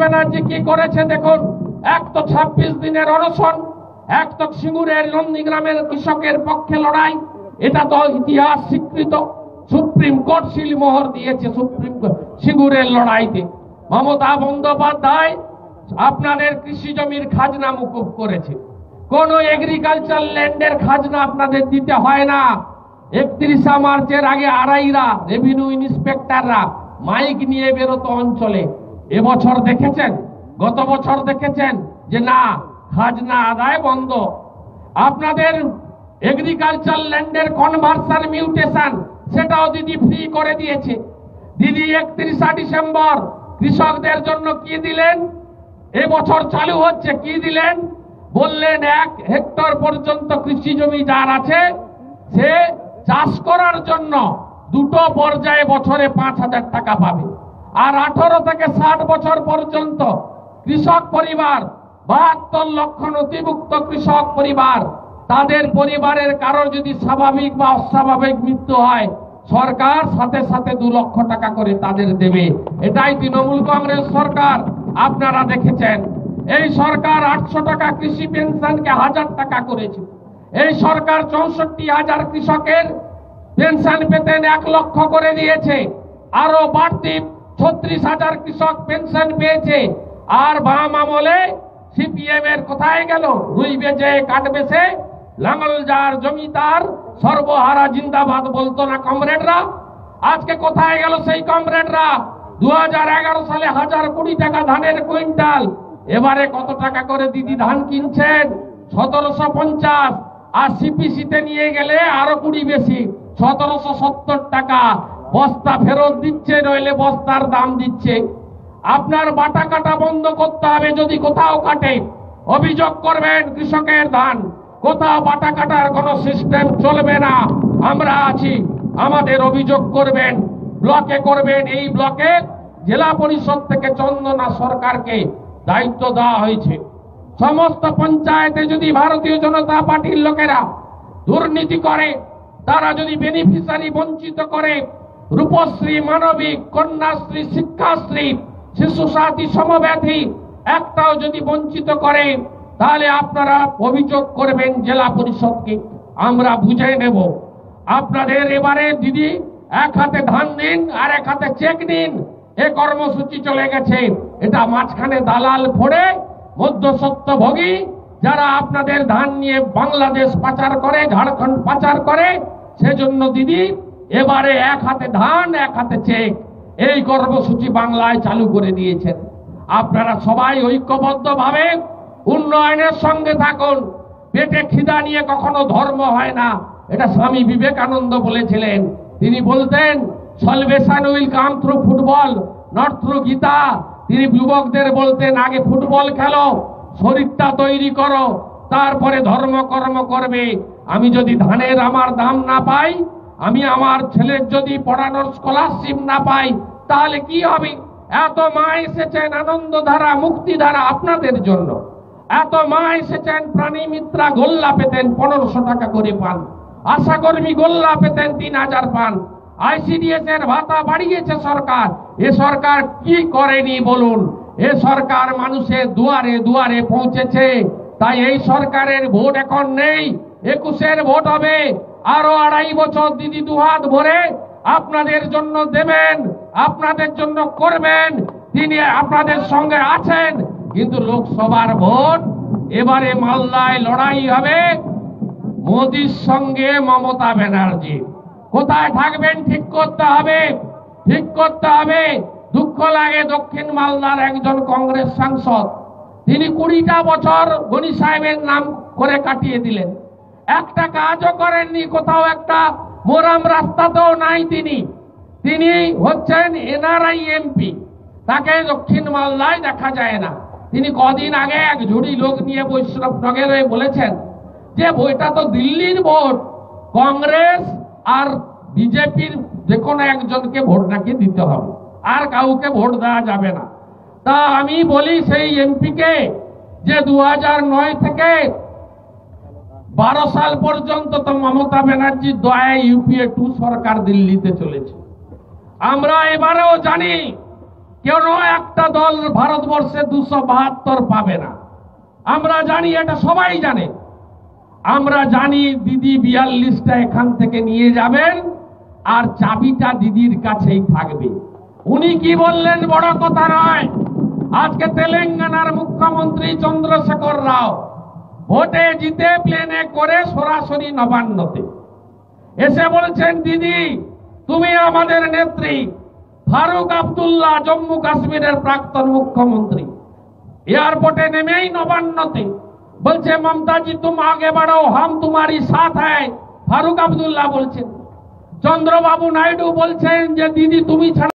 ব্যানার্জি কি করেছে দেখুন? এক তো ছাব্বিশ দিনের অনশন, এক তো সিঙ্গুরের নন্দীগ্রামের কৃষকের পক্ষে লড়াই। এটা তো ইতিহাস স্বীকৃত। সুপ্রিম কোর্ট মোহর দিয়েছে সুপ্রিম সিঙ্গুরের লড়াইতে। মমতা বন্দ্যোপাধ্যায় আপনাদের কৃষি জমির খাজনা মুকুব করেছে। কোন এগ্রিকালচার ল্যান্ডের খাজনা আপনাদের দিতে হয় না। একত্রিশা মার্চের আগে আড়াইরা রেভিনিউ ইন্সপেক্টররা মাইক নিয়ে বেরোতো অঞ্চলে। এবছর দেখেছেন, গত বছর দেখেছেন যে না, খাজনা আদায় বন্ধ। আপনাদের এগ্রিকালচার ল্যান্ডের কনভার্সন মিউটেশন সেটাও দিদি ফ্রি করে দিয়েছে। দিদি একত্রিশা ডিসেম্বর, কৃষকদের জন্য কি দিলেন? এবছর চালু হচ্ছে, কি দিলেন? বললেন, এক হেক্টর পর্যন্ত কৃষি জমি যার আছে, সে চাষ করার জন্য দুটো পর্যায়ে বছরে পাঁচ হাজার টাকা পাবে। আর আঠারো থেকে ষাট বছর পর্যন্ত কৃষক পরিবার, বাহাত্তর লক্ষ নথিভুক্ত কৃষক পরিবার, তাদের পরিবারের কারোর যদি স্বাভাবিক বা অস্বাভাবিক মৃত্যু হয়, সরকার সাথে সাথে দু লক্ষ টাকা করে তাদের দেবে। এটাই তৃণমূল কংগ্রেস সরকার। আপনারা দেখেছেন, এই সরকার আটশো টাকা কৃষি পেনশনকে হাজার টাকা করেছে। এই সরকার চৌষট্টি হাজার কৃষকের পেনশন পেতেন এক লক্ষ করে দিয়েছে। আরও বাড়তি ছত্রিশ হাজার কৃষক পেনশন পেয়েছে। আর বাম আমলে সিপিএম এর কোথায় গেল? রুই বেজে কাটবে সে? লাঙল যার জমিদার সর্বহারা জিন্দাবাদ বলতো না কমরেডরা। আজকে কোথায় গেল সেই কমরেডরা? দু হাজার এগারো সালে হাজার কোটি টাকা ধানের কুইন্টাল। এবারে কত টাকা করে দিদি ধান কিনছেন? সতেরোশো পঞ্চাশ। আর সিপিসিতে নিয়ে গেলে আরও কুড়ি বেশি। সতেরোশো সত্তর টাকা। বস্তা ফেরত দিচ্ছে, নইলে বস্তার দাম দিচ্ছে। আপনার বাটা কাটা বন্ধ করতে হবে যদি কোথাও কাটে। অভিযোগ করবেন কৃষকের ধান। কোথাও বাটা কাটার কোনো সিস্টেম চলবে না। আমরা আছি। আমাদের অভিযোগ করবেন। ব্লকে করবেন এই ব্লকে। জেলা পরিষদ থেকে চন্দনা সরকারকে দায়িত্ব দেওয়া হয়েছে। সমস্ত পঞ্চায়েতে যদি ভারতীয় জনতা পার্টির লোকেরা দুর্নীতি করে, তারা যদি বেনিফিশিয়ারি বঞ্চিত করে রূপশ্রী, মানবিক, কন্যাশ্রী, শিক্ষাশ্রী, শিশু, সাথী, সমব্যাধি, একটাও যদি বঞ্চিত করে, তাহলে আপনারা অভিযোগ করবেন জেলা পরিষদকে। আমরা বুঝে নেব। আপনাদের এবারে দিদি, এক হাতে ধান দিন, আর এক হাতে চেক নিন এ কর্মসূচি চলে গেছে। এটা মাঝখানে দালাল ফোড়ে মধ্যসত্ত্ব ভোগী যারা আপনাদের ধান নিয়ে বাংলাদেশ পাচার করে, ঝাড়খণ্ড পাচার করে, সেজন্য দিদি এবারে এক হাতে ধান, এক হাতে চেক। এই কর্মসূচি বাংলায় চালু করে দিয়েছেন। আপনারা সবাই ঐক্যবদ্ধভাবে উন্নয়নের সঙ্গে থাকুন। পেটে খিদা নিয়ে কখনো ধর্ম হয় না। এটা স্বামী বিবেকানন্দ বলেছিলেন। তিনি বলতেন salvation will come through football, not through Gita. তিনি যুবকদের বলতেন, আগে ফুটবল খেলো, শরীরটা তৈরি করো, তারপরে ধর্ম কর্ম করবে। আমি যদি ধানের আমার দাম না পাই আমি আমার ছেলের যদি পড়ানোর স্কলারশিপ না পাই, তাহলে কি হবে? এত মা এসেছেন আনন্দ ধারা মুক্তি ধারা আপনাদের জন্য। এত মা এসেছেন প্রাণী মিত্রা গোল্লা পেতেন পনেরোশো টাকা করে পান। আশা কর্মী গোল্লা পেতেন তিন হাজার পান। আইসিডিএস এর ভাতা বাড়িয়েছে সরকার। এ সরকার কি করেনি বলুন? এ সরকার মানুষের দুয়ারে দুয়ারে পৌঁছেছে। তাই এই সরকারের ভোট এখন নেই। একুশের ভোট হবে। আরও আড়াই বছর দিদি দুহাত ভরে আপনাদের জন্য দেবেন, আপনাদের জন্য করবেন, তিনি আপনাদের সঙ্গে আছেন। কিন্তু লোকসভার ভোট এবারে মালদায় লড়াই হবে মোদির সঙ্গে মমতা ব্যানার্জি। কোথায় থাকবেন ঠিক করতে হবে, ঠিক করতে হবে। দুঃখ লাগে দক্ষিণ মালদার একজন কংগ্রেস সাংসদ। তিনি কুড়িটা বছর গনি সাহেবের নাম করে কাটিয়ে দিলেন। একটা কাজও করেননি, কোথাও একটা মোরাম রাস্তাতেও নাই তিনি। তিনি হচ্ছেন এনআরআই এমপি। তাকে দক্ষিণ মালদায় দেখা যায় না। তিনি কদিন আগে এক ঝুড়ি লোক নিয়ে বৈষ্ণব নগরে বলেছেন যে বইটা তো দিল্লির ভোট, কংগ্রেস আর বিজেপির যে কোনো একজনকে ভোট নাকি দিতে হবে। আর কাউকে ভোট দেওয়া যাবে না। তা আমি বলি সেই এমপিকে যে দু থেকে বারো সাল পর্যন্ত তো মমতা ব্যানার্জির দয়ায় ইউপিএ টু সরকার দিল্লিতে চলেছে। আমরা এবারেও জানি, কেন একটা দল ভারতবর্ষে দুশো বাহাত্তর পাবে না। আমরা জানি, এটা সবাই জানে। আমরা জানি দিদি বিয়াল্লিশটা এখান থেকে নিয়ে যাবেন, আর চাবিটা দিদির কাছেই থাকবে। উনি কি বললেন, বড় কথা নয়। আজকে তেলেঙ্গানার মুখ্যমন্ত্রী চন্দ্রশেখর রাও ভোটে জিতে প্লেনে করে সরাসরি নবান্নতে। এসে বলছেন, দিদি, তুমি আমাদের নেত্রী ফারুক আবদুল্লাহ জম্মু কাশ্মীরের প্রাক্তন মুখ্যমন্ত্রী। এয়ারপোর্টে নেমেই নবান্নতে বলছে, মমতাজি, তুম আগে বাড়ো হাম তোমারই সাথ হ্যায় ফারুক আবদুল্লাহ বলছেন। চন্দ্রবাবু নাইডু বলছেন যে, দিদি, তুমি ছাড়া